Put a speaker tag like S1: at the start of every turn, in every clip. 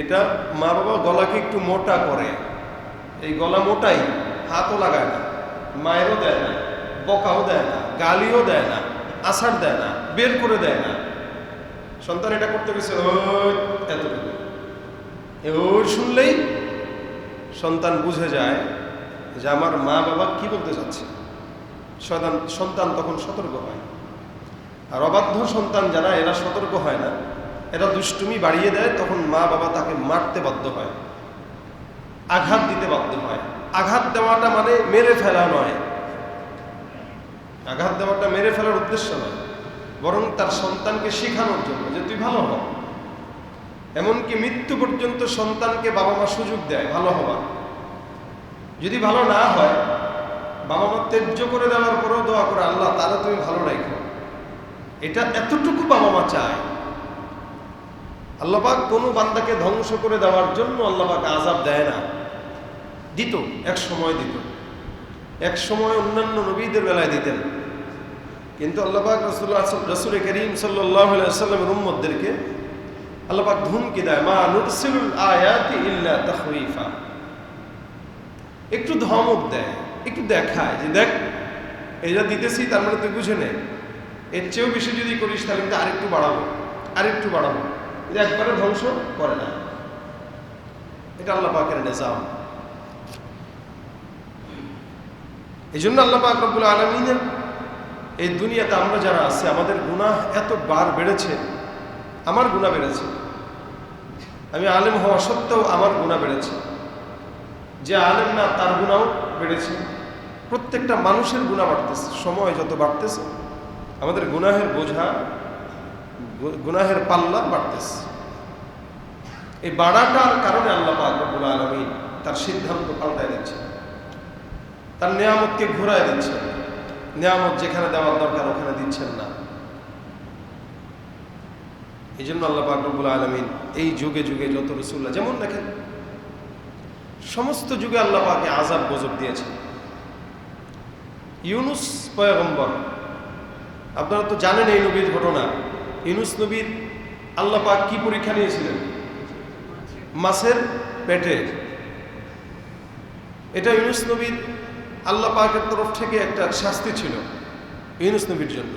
S1: এটা মা বাবা গলাকে একটু মোটা করে। এই গলা মোটাই, হাতও লাগায় না, মায়েরও দেয় না, বকাও দেয় না, গালিও দেয় না আষাঢ় দেয় না, বের করে দেয় না। সন্তান এটা করতে গেছে, ওই, এতটুকু। এ শুনলেই সন্তান বুঝে যায় যে আমার মা বাবা কি বলতে চাচ্ছে। সন্তান তখন সতর্ক হয়। আর অবাধ্য সন্তান যারা, এরা সতর্ক হয় না। এরা দুষ্টুমি বাড়িয়ে দেয়, তখন মা বাবা তাকে মারতে বাধ্য হয়। আঘাত দিতে বাধ্য হয়। আঘাত দেওয়াটা মানে মেরে ফেলা নয়। আঘাত দেওয়াটা মেরে ফেলার উদ্দেশ্য নয়। বরং তার সন্তানকে শেখানোর জন্য যে তুই ভালো হ। এমনকি মৃত্যু পর্যন্ত সন্তানকে বাবা মা সুযোগ দেয় ভালো হওয়ার যদি ভালো না হয়, বাবা মা ত্যায্য করে দেওয়ার পরেও দোয়া করে, আল্লাহ তারা তুমি ভালো রাখো। এটা এতটুকু বাবা মা চায়। আল্লাপাক কোনো বান্দাকে ধ্বংস করে দেওয়ার জন্য আল্লাপাক আজাব দেয় না। দিত, এক সময় দিত। এক সময় অন্যান্য নবীদের বেলায় দিতেন। কিন্তু আল্লাপাক রসুল্লাহ রসুল করিম সাল্লামের উম্মদদেরকে আল্লাপাক ধুমকি দেয়, মা নুরসিলুল একটু ধমক দেয়, একটু দেখায় যে, দেখ এটা দিতেছি, তার মানে তুই বুঝে নে। এর চেয়েও বেশি যদি করিস, তাহলে কিন্তু আরেকটু বাড়াবো আরেকটু বাড়াবো। কিন্তু একবারে ধ্বংস করে না। এটা আল্লাহ পাকের নিজাম। এই জন্য আল্লাহ পাক রব্বুল আলমিনের এই দুনিয়াতে আমরা যারা আছি, আমাদের গুনাহ এত বার বেড়েছে, আমার গুণা বেড়েছে। আমি আলেম হওয়া সত্ত্বেও আমার গুণা বেড়েছে। যে আলেম না, তার গুণাও বেড়েছে। প্রত্যেকটা মানুষের গুণা বাড়তেছে, সময় যত বাড়তেছে, আমাদের গুনাহের বোঝা গুনাহের পাল্লা বাড়তেছে। এই বাড়াটার কারণে আল্লাহ পাকুল আলমী তার সিদ্ধান্ত পাল্টায় দিচ্ছে তার নিয়ামতকে ঘুরায় দিচ্ছে নিয়ামত যেখানে দেওয়ার দরকার ওখানে দিচ্ছেন না। এই জন্য আল্লাহ পাকরবুল আলমিন এই যুগে যুগে যত রসুল্লাহ যেমন দেখেন, সমস্ত যুগে আল্লাহ পাকে আজাব গজব দিয়েছেন। ইউনুস পয়গম্বর, আপনারা তো জানেন এই নবীর ঘটনা। ইউনুস নবীর আল্লাহ পাক কি পরীক্ষা নিয়েছিলেন? মাছের পেটে। এটা ইউনুস নবীর আল্লাহ পাকের তরফ থেকে একটা শাস্তি ছিল ইউনুস নবীর জন্য।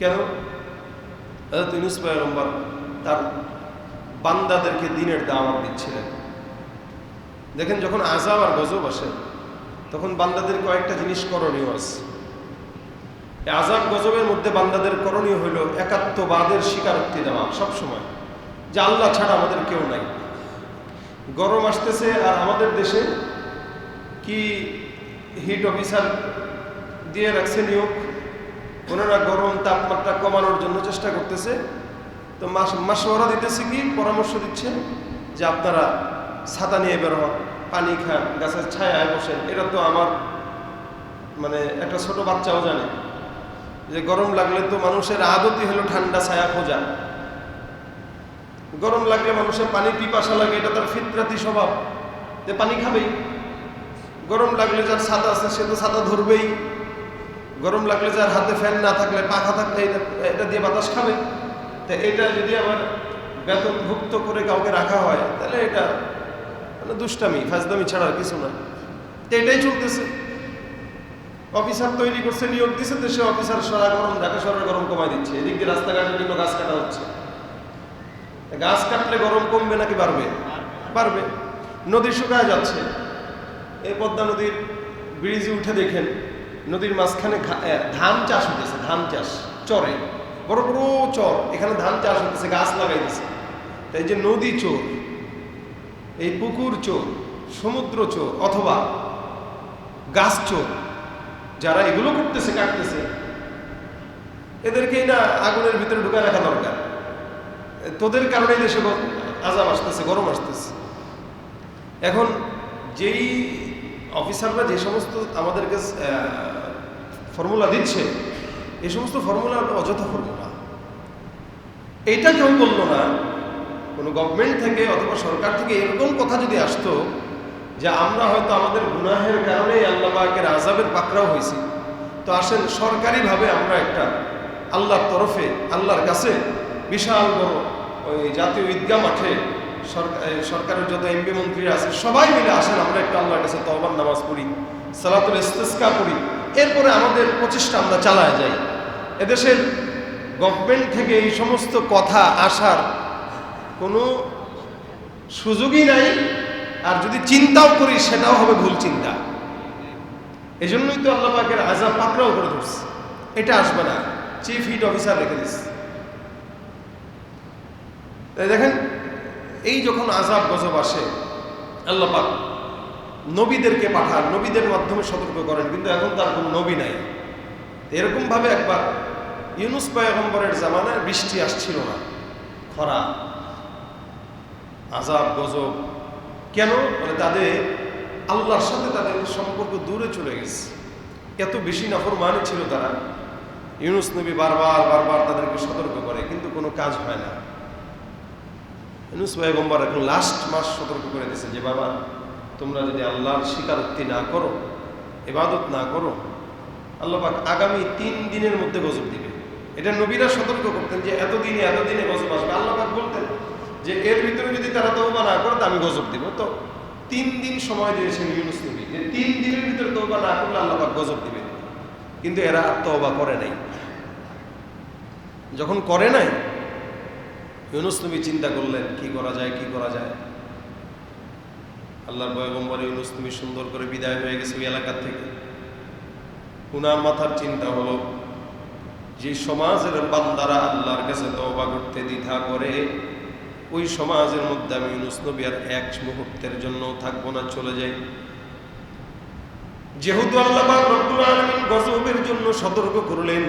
S1: কেন? ইউনুস পয়গম্বর তার বান্দাদেরকে দিনের দাওয়াত দিচ্ছিলেন। দেখেন যখন আজাব আর গজব আসে, তখন বান্দাদের কয়েকটা জিনিস করণীয় আছে। আজাব গজবের মধ্যে বান্দাদের করণীয় হইল একাত্মবাদের স্বীকারোক্তি দেওয়া সবসময়। যে আল্লাহ ছাড়া আমাদের কেউ নাই। গরম আসতেছে আর আমাদের দেশে কি হিট অফিসার দিয়ে রাখছে নিয়োগ? ওনারা গরম তাপমাত্রা কমানোর জন্য চেষ্টা করতেছে। তো মাস মাসোয়ারা দিতেছে কি? পরামর্শ দিচ্ছে যে আপনারা ছাতা নিয়ে বের হন, পানি খান, গাছের ছায়ায় বসেন। এটা তো আমার মানে একটা ছোট বাচ্চাও জানে। যে গরম লাগলে তো মানুষের আদতই হলো ঠান্ডা ছায়া খোঁজা। গরম লাগলে মানুষের পানি পিপাসা লাগে, এটা তার ফিতরাতি স্বভাব। যে পানি খাবেই। গরম লাগলে যার ছাতা আছে, সে তো ছাতা ধরবেই। গরম লাগলে যার হাতে ফ্যান না থাকলে, পাখা থাকলে এটা দিয়ে বাতাস খাবে। তা এটা যদি আবার বেতনভুক্ত করে কাউকে রাখা হয়, তাহলে এটা মানে দুষ্টামি, ফাজদামি ছাড়ার কিছু না। তো এটাই চলতেছে। অফিসার তৈরি করছে, নিয়োগ দিচ্ছে সে অফিসার সারা গরম, ঢাকা শহরের গরম কমায় দিচ্ছে। এদিক দিয়ে রাস্তাঘাটের জন্য গাছ কাটা হচ্ছে। গাছ কাটলে গরম কমবে নাকি বাড়বে? বাড়বে। নদী শুকায় যাচ্ছে। এই পদ্মা নদীর ব্রিজে উঠে দেখেন, নদীর মাঝখানে ধান চাষ হতেছে ধান চাষ, চরে। বড় বড় চর, এখানে ধান চাষ হতেছে গাছ লাগাই লাগাইতেছে তাই যে নদী চোর, এই পুকুর চোর, সমুদ্র চোর, অথবা গাছ চোর যারা এগুলো করতেছে, কাটতেছে, এদেরকেই না আগুনের ভিতরে ঢুকায় রাখা দরকার। তোদের কারণে দেশে আজাব আসতেছে, গরম আসতেছে। এখন যেই অফিসাররা যে সমস্ত আমাদেরকে ফর্মুলা দিচ্ছে এই সমস্ত ফর্মুলা অযথা ফর্মুলা। এইটা কেউ বলল না। কোনো গভর্নমেন্ট থেকে অথবা সরকার থেকে এরকম কথা যদি আসতো যে আমরা হয়তো আমাদের গুনাহের কারণে আল্লাহবাকের আজাবের পাকড়াও হয়েছি। তো আসেন, সরকারিভাবে আমরা একটা আল্লাহর তরফে, আল্লাহর কাছে বিশাল বড় ওই জাতীয় ঈদগাহ মাঠে সরকারের যত এমপি মন্ত্রীরা আছে, সবাই মিলে আসেন, আমরা একটা আল্লাহর কাছে তহবান নামাজ পড়ি, সালাতুল ইস্তেস্কা পড়ি। এরপরে আমাদের প্রচেষ্টা আমরা চালায় যাই। এদেশের গভর্নমেন্ট থেকে এই সমস্ত কথা আসার কোনো সুযোগই নাই। আর যদি চিন্তাও করি সেটাও হবে ভুল চিন্তা। এই জন্যই তো আল্লাহ পাকের আজাব পাকড়াও করে ধরছে। এটা আসবে না। চিফ হিট অফিসার রেখে দিস। তাই দেখেন, এই যখন আজাব গজব আসে, আল্লাহ পাক নবীদেরকে পাঠান, নবীদের মাধ্যমে সতর্ক করেন, কিন্তু এখন তার কোনো নবী নাই। এরকম ভাবে একবার ইউনুস পয়গম্বরের জামানায় বৃষ্টি আসছিল না। খরা আজাব গজব কেন? মানে তাদের আল্লাহর সাথে তাদের সম্পর্ক দূরে চলে গেছে। এত বেশি নাফরমানি ছিল তারা। ইউনুস নবী বারবার বারবার তাদেরকে সতর্ক করে, কিন্তু কোনো কাজ হয় না। ইউনুস পয়গম্বর এখন লাস্ট মাস সতর্ক করে দিয়েছে যে, বাবা, তোমরা যদি আল্লাহর স্বীকারোক্তি না করো এবাদত না করো, আল্লাহ পাক আগামী তিন দিনের মধ্যে গজব দিবে। এটা নবীরা সতর্ক করতেন যে, এতদিনে এতদিনে গজব আসবে। আল্লাহ পাক বলতেন যে এর ভিতরে যদি তারা তৌবা না করে, তো আমি গজব দিব। তো তিন দিন সময় দিয়েছেন ইউনুস নবী যে তিন দিনের ভিতরে তৌবা না করলে আল্লাহ গজব দিবে কিন্তু এরা আর তৌবা করে নাই। যখন করে নাই, ইউনুস নবী চিন্তা করলেন, কি করা যায়, কি করা যায়? আল্লাহর পয়গম্বর ইউনুস নবী সুন্দর করে বিদায় হয়ে গেছে ওই এলাকার থেকে। উনার মাথার চিন্তা হলো, যে সমাজের বান্দারা আল্লাহর কাছে তওবা করতে দ্বিধা করে ওই সমাজের মধ্যে আমি ইউনুস নবী আর এক মুহূর্তের জন্য থাকব না, চলে যাই। যেহেতু আল্লাহ গজবের জন্য সতর্ক করলেন,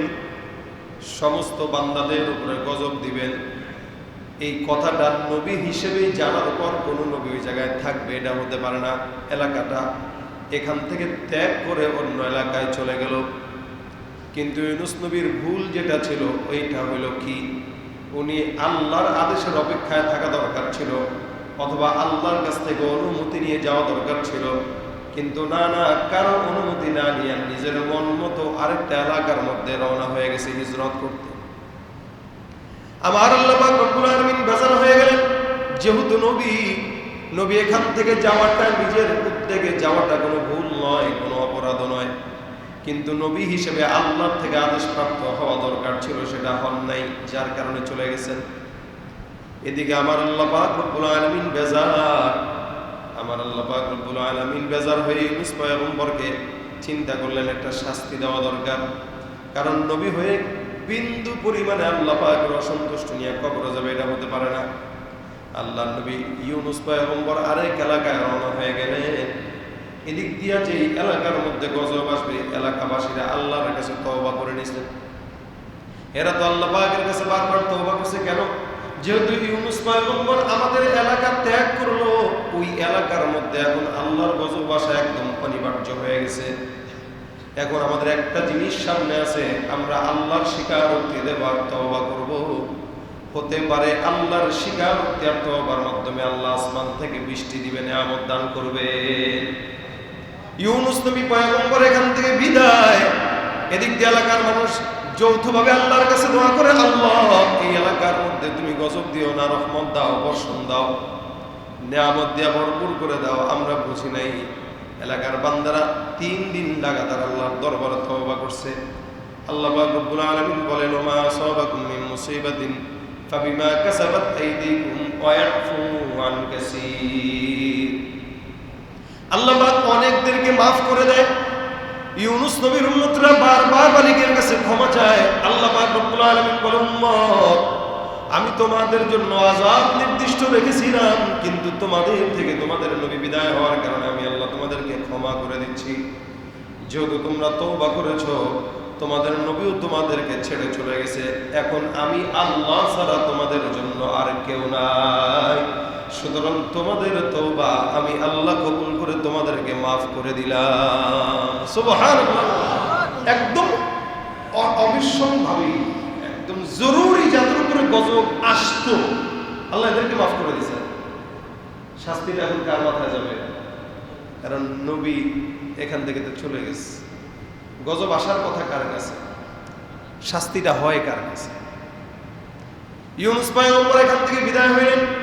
S1: সমস্ত বান্দাদের উপরে গজব দিবেন। এই কথাটা নবী হিসেবেই জানার পর কোনো নবী ওই জায়গায় থাকবে, এটা হতে পারে না। এলাকাটা এখান থেকে ত্যাগ করে অন্য এলাকায় চলে গেল। কিন্তু ইউনুস নবীর ভুল যেটা ছিল, ওইটা হলো কি? উনি আল্লাহর আদেশের অপেক্ষায় থাকা দরকার ছিল, অথবা আল্লাহর কাছ থেকে অনুমতি নিয়ে যাওয়া দরকার ছিল। কিন্তু না না, কারও অনুমতি না নিয়ে নিজের মন মতো আরেকটা এলাকার মধ্যে রওনা হয়ে গেছে হিজরত করতে। আমার আল্লাহ রব্বুল আলামিন হয়ে গেলেন। যেহেতু নবী নবী এখান থেকে যাওয়াটা নিজের উদ্যোগে যাওয়াটা কোনো ভুল নয়, কোনো অপরাধ নয়। কিন্তু নবী হিসেবে আল্লাহর থেকে আদেশ প্রাপ্ত হওয়া দরকার ছিল, সেটা হন নাই, যার কারণে চলে গেছেন। এদিকে আমার আল্লাহ পাক বেজার। আমার আল্লাহ রব্বুল বেজার হয়ে ইউনুস পয়গম্বরকে চিন্তা করলেন, একটা শাস্তি দেওয়া দরকার। কারণ নবী হয়ে বিন্দু পরিমাণে আল্লাহ পাকের অসন্তুষ্ট নিয়ে কবর যাবে, এটা হতে পারে না। আল্লাহ নবী ইউনুস পয়গম্বর আরেক এলাকায় রওনা হয়ে গেলেন। এদিক দিয়া যে এলাকার মধ্যে গজব আসবে, এলাকাবাসীরা আল্লাহর কাছে তওবা করে নিয়েছেন এরা তো আল্লাহ পাকের কাছে বারবার তওবা করছে কেন? যেহেতু ইউনুস পয়গম্বর আমাদের এলাকা ত্যাগ করল, ওই এলাকার মধ্যে এখন আল্লাহর গজব আসা একদম অনিবার্য হয়ে গেছে। এখন আমাদের একটা জিনিস সামনে আছে, আমরা আল্লাহর স্বীকারোক্তি দেবার তওবা করব। হতে পারে আল্লাহর স্বীকারোক্তি আর তওবার মাধ্যমে আল্লাহ আসমান থেকে বৃষ্টি দিবে, নিয়ামত দান করবে। ইউনুস নবী পয়গম্বর এখান থেকে বিদায়। এদিক দিয়ে এলাকার মানুষ যৌথভাবে আল্লাহর কাছে দোয়া করে, আল্লাহ, এই এলাকার মধ্যে তুমি গজব দিও না, রহমত দাও, বর্ষণ দাও, নিয়ামত দিয়া ভরপুর করে দাও। আমরা বুঝি নাই এলাকার বান্দারা তিন দিন লাগাতার আল্লাহর দরবারে তওবা করছে। আল্লাহ রব্বুল আলামিন বলেন, ওমা আসাবাকুম মিন মুসিবাতিন, ফাবিমা কাসাবাত আইদিকুম ওয়া ইয়াফু আন কাসীর। আল্লাহ অনেকদেরকে মাফ করে দেয়। ইউনুস নবীর উম্মতরা বারবার মালিকের কাছে ক্ষমা চায়। আল্লাহ রব্বুল আলামিন আমি তোমাদের জন্য আজাব নির্দিষ্ট রেখেছিলাম, কিন্তু তোমাদের থেকে তোমাদের নবী বিদায় হওয়ার কারণে আমি আল্লাহ তোমাদেরকে ক্ষমা করে দিচ্ছি। যেহেতু তোমরা তওবা করেছ, তোমাদের নবীও তোমাদেরকে ছেড়ে চলে গেছে। এখন আমি আল্লাহ ছাড়া তোমাদের জন্য আর কেউ নাই। সুতরাং তোমাদের তওবা আমি আল্লাহ কবুল করে তোমাদেরকে মাফ করে দিলাম। একদম অ- অবিশ্বাসভাবেই একদম জরুরি যাদের উপরে গজব আসতো, আল্লাহ এদেরকে মাফ করে দিয়েছে। শাস্তিটা এখন কার মাথায় যাবে? কারণ নবী এখান থেকে তো চলে গেছে। গজব আসার কথা কার কাছে? শাস্তিটা হয় কার কাছে? ইউনুস পয়গম্বর এখান থেকে বিদায় হইলেন।